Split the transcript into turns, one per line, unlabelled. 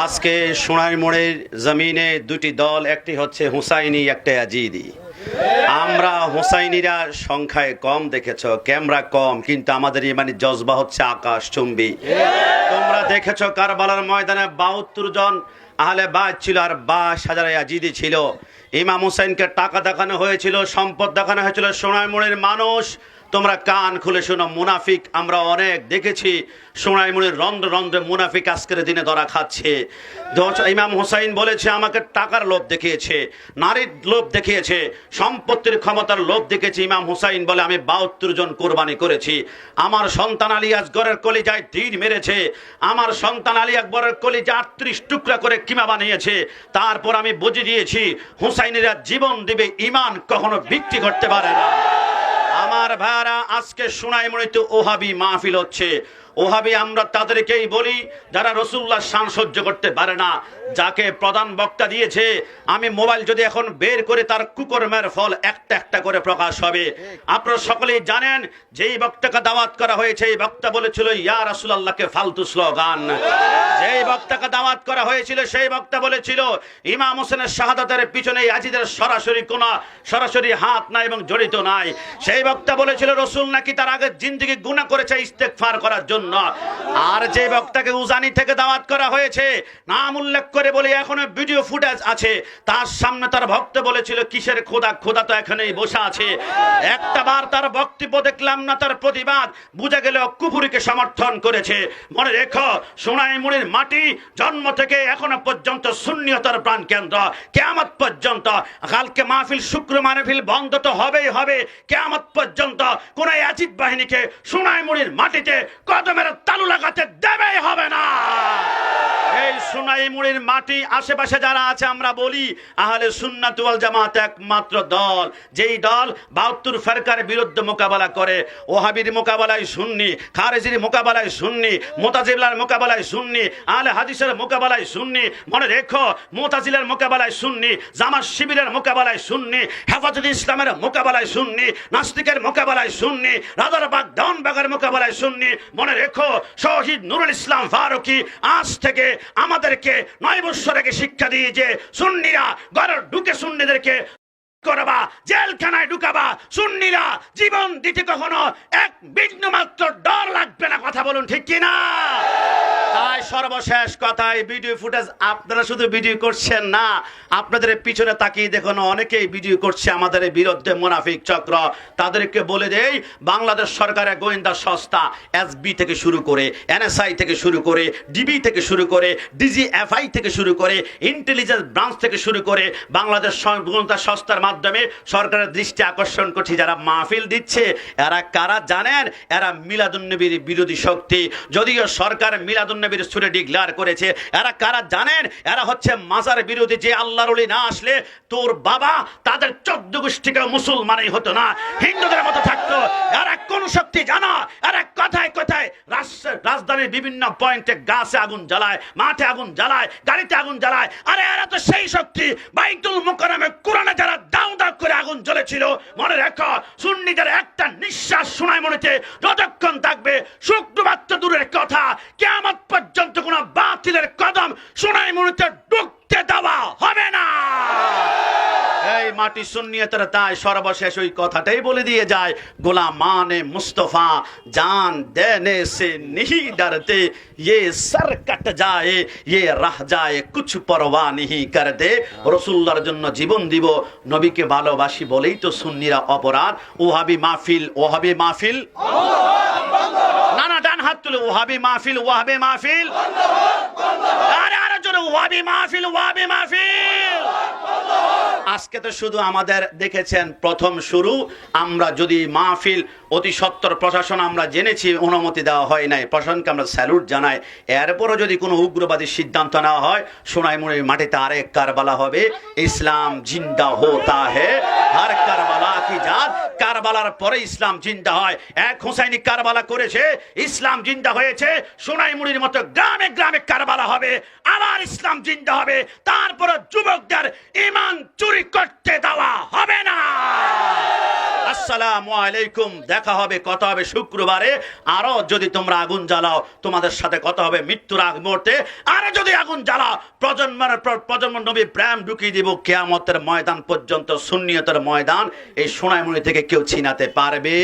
আজকে সোনাই মোড়ের জমিনে দুটি দল, একটি হচ্ছে হুসাইনি, একটা আজিদি। আমরা হুসাইনিরা সংখ্যায় কম দেখেছ, ক্যামেরা কম, কিন্তু আমাদের ইমানি জজবা হচ্ছে আকাশ চুম্বি। তোমরা দেখেছ কারবালার ময়দানে বাহাত্তর জন আহলে বাদ ছিল আর বাস হাজার আজিদি ছিল। ইমাম হুসাইনকে টাকা দেখানো হয়েছিল, সম্পদ দেখানো হয়েছিল সোনাইমুড়ির মানুষ তোমরা কান খুলে শোনো, মুনাফিক, আমরা অনেক দেখেছি। সোনাইমুড়ির রন্ধ্র রন্ধ্রে মুনাফিক আজকের দিনে ধরা খাচ্ছে। ইমাম হুসাইন বলেছে, আমাকে টাকার লোভ দেখিয়েছে, নারীর লোভ দেখিয়েছে, সম্পত্তির ক্ষমতার লোভ দেখেছি ইমাম হুসাইন বলে, আমি বাহাত্তর জন কোরবানি করেছি। আমার সন্তান আলী আসগরের কলিজায় তীর মেরেছে। আমার সন্তান আলী আকবরের কলিজা আটত্রিশ টুকরা করে কিমা বানিয়েছে। তারপর আমি বুঝে দিয়েছি, হুসাইনেরা জীবন দিবে ইমান কখনো বিক্রি করতে পারে না। আমার ভাইরা আজকে শোনাই মনে তো ওহাবি মাহফিল হচ্ছে। ওহাবি আমরা তাদেরকেই বলি যারা রসুল্লাহ শান সহ্য করতে পারে না, যাকে প্রধান বক্তা দিয়েছে, আমি মোবাইল যদি এখন বের করে তার কুকর্মের ফল একটা একটা করে প্রকাশ হবে। আপনারা সকলেই জানেন, যেই বক্তাকে দাওয়াত করা হয়েছে, এই বক্তা বলেছিল, ইয়া রাসুলাল্লাহকে ফালতু স্লোগান। যেই বক্তাকে দাওয়াত করা হয়েছিল, সেই বক্তা বলেছিল, ইমাম হোসেনের শাহাদাতের পিছনে আজিদের সরাসরি কোন, সরাসরি হাত নাই এবং জড়িত নাই। সেই বক্তা বলেছিল, রসুল নাকি তার আগে জিন্দিগি গুণা করেছে ইস্তেকফার করার জন্য। জন্য আর যে বক্তাকে উজানি থেকে দাওয়াত করা হয়েছে, নাম উল্লেখ করে বলে, এখনও ভিডিও ফুটেজ আছে। তার সামনে তার ভক্ত বলেছিল, কিসের খোদা? খোদা তো এখানেই বসে আছে। একটা বার তার বক্তব্য দেখলাম না, তার প্রতিবাদ। বুঝে গেল কুপুরিকে সমর্থন করেছে। মনে রেখো সোনাই মুড়ির মাটি জন্ম থেকে এখনও পর্যন্ত শূন্যতার প্রাণ কেন্দ্র কেয়ামত পর্যন্ত, কালকে মাহফিল, শুক্র মাহফিল বন্ধ তো হবেই হবে। কেয়ামত পর্যন্ত কোন অ্যাজিদ বাহিনীকে সোনাই মুড়ির মাটিতে কদমের তালু লাগাতে দেবেই হবে না। এই সোনাই মুড়ির মাটি আশেপাশে যারা আছে, আমরা বলি আহলে সুন্নাত ওয়াল জামাত একমাত্র দল। যেই দল বাহাত্তর ফেরকার বিরুদ্ধে মোকাবেলা করে। ওহাবির মোকাবেলায় সুন্নি, খারেজির মোকাবেলায় সুন্নি, মোতাজিলার মোকাবেলায় সুন্নি, আহলে হাদিসের মোকাবেলায় সুন্নি, মনে রেখো, মোতাজিলের মোকাবেলায় সুন্নি, জামাত শিবিরের মোকাবেলায় সুন্নি, হেফাজত ইসলামের মোকাবেলায় সুন্নি, নাস্তিকের মোকাবেলায় সুন্নি, রাজারবাগ দেওয়ানবাগের মোকাবেলায় সুন্নি, মনে রেখো, শহীদ নুরুল ইসলাম ফারুকি আজ থেকে আমাদেরকে নয় বৎসর আগে শিক্ষা দিয়ে যে সুন্নিরা ঘরের ঢুকে সুন্নিদেরকে করবা, জেলখানায় ঢুকাবা, সুন্নিরা জীবন দিতে কখনো এক বিঘ্ন মাত্র ডর লাগবে না, কথা বলুন ঠিক কি না তাই সর্বশেষ কথায় ভিডিও ফুটেজ আপনারা শুধু ভিডিও করছেন না, আপনাদের পিছনে তাকিয়ে দেখুন, অনেকেই ভিডিও করছে আমাদের বিরুদ্ধে মুনাফিক চক্র। তাদেরকে বলে দেই, বাংলাদেশ সরকারের গোয়েন্দা সংস্থা এসবি থেকে শুরু করে এনএসআই থেকে শুরু করে ডিবি থেকে শুরু করে ডিজিএফআই থেকে শুরু করে ইন্টেলিজেন্স ব্রাঞ্চ থেকে শুরু করে, বাংলাদেশ গোয়েন্দা সংস্থার মাধ্যমে সরকারের দৃষ্টি আকর্ষণ করছে, যারা মাহফিল দিচ্ছে, এরা কারা জানেন? এরা মিলাদুন্নবীর বিরোধী শক্তি। যদিও সরকার মিলাদুন্নবীর সুরে ডিক্লেয়ার করেছে, এরা কারা জানেন? এরা হচ্ছে মাজার বিরোধী, যে আল্লাহর না আসলে তোর বাবা তাদের চোদ্দ গোষ্ঠীকে মুসলমানই হতো না। হিন্দুদের মতো থাকতো। এরা কোন শক্তি জানা? এরা কথায় কথায়? রাজধানীর বিভিন্ন পয়েন্টে গাছে আগুন জ্বালায়, মাঠে আগুন জ্বালায়, গাড়িতে আগুন জ্বালায়। আরে এরা তো সেই শক্তি। বাইতুল মুকাররমে করে মনে রেখো, সুন্নিদের একটা নিঃশ্বাস শোনায় মনেতে যতক্ষণ থাকবে শুক্রবার তো দূরের কথা কেমন পর্যন্ত কোন বাতিলের কদম শোনায় মনেতে ঢুকতে দেওয়া হবে না এই মাটি সুন্নিয়তের তাই সর্বশেষ ওই কথাটাই বলে দিয়ে যায় গোলাম মানে মুস্তফা জান দেনে সে नहीं डरते ये सर कट जाए ये रह जाए कुछ परवाह नहीं करते রসুল্লার জন্য জীবন দিব নবীকে ভালোবাসি বলেই তো সুন্নিরা অপরাধ ওহাবি মাহফিল ওহাবি মাহফিল না না ডান হাত তুলে ওহাবি মাহফিল ওহাবি মাহফিল আরে আরে জোরে ওহাবি মাহফিল ওহাবি মাহফিল আজকে তো শুধু আমাদের দেখেছেন প্রথম শুরু। আমরা যদি মাহফিল অতি সত্তর প্রশাসন আমরা জেনেছি, অনুমতি দেওয়া হয় নাই। প্রশাসনকে আমরা স্যালুট জানাই। এরপরও যদি কোনো উগ্রবাদী সিদ্ধান্ত নেওয়া হয়, সোনাইমুড়ির মাটিতে আরেক কারবালা হবে। ইসলাম জিন্দা হোতা হে, হর কারবালা কি জাত? কারবালার পরে ইসলাম জিন্দা হয়। এক হুসাইনি কারবালা করেছে, ইসলাম জিন্দা হয়েছে। সোনাইমুড়ির মতো গ্রামে গ্রামে কারবালা হবে। আবার ইসলাম জিন্দা হবে। তারপরে যুবকদের ইমান চুরি করতে দেওয়া হবে না। আসসালামু আলাইকুম। দেখা হবে, কথা হবে শুক্রবারে। আরও যদি তোমরা আগুন জ্বালাও, তোমাদের সাথে কথা হবে মৃত্যুর আগ মুহূর্তে। আরে যদি আগুন জ্বালাও, প্রজন্মের প্রজন্ম নবী প্রেম ঢুকিয়ে দিব কেয়ামতের ময়দান পর্যন্ত, সুন্নিয়তের ময়দান। এই সোনাইমণি থেকে কেউ ছিনাতে পারবে?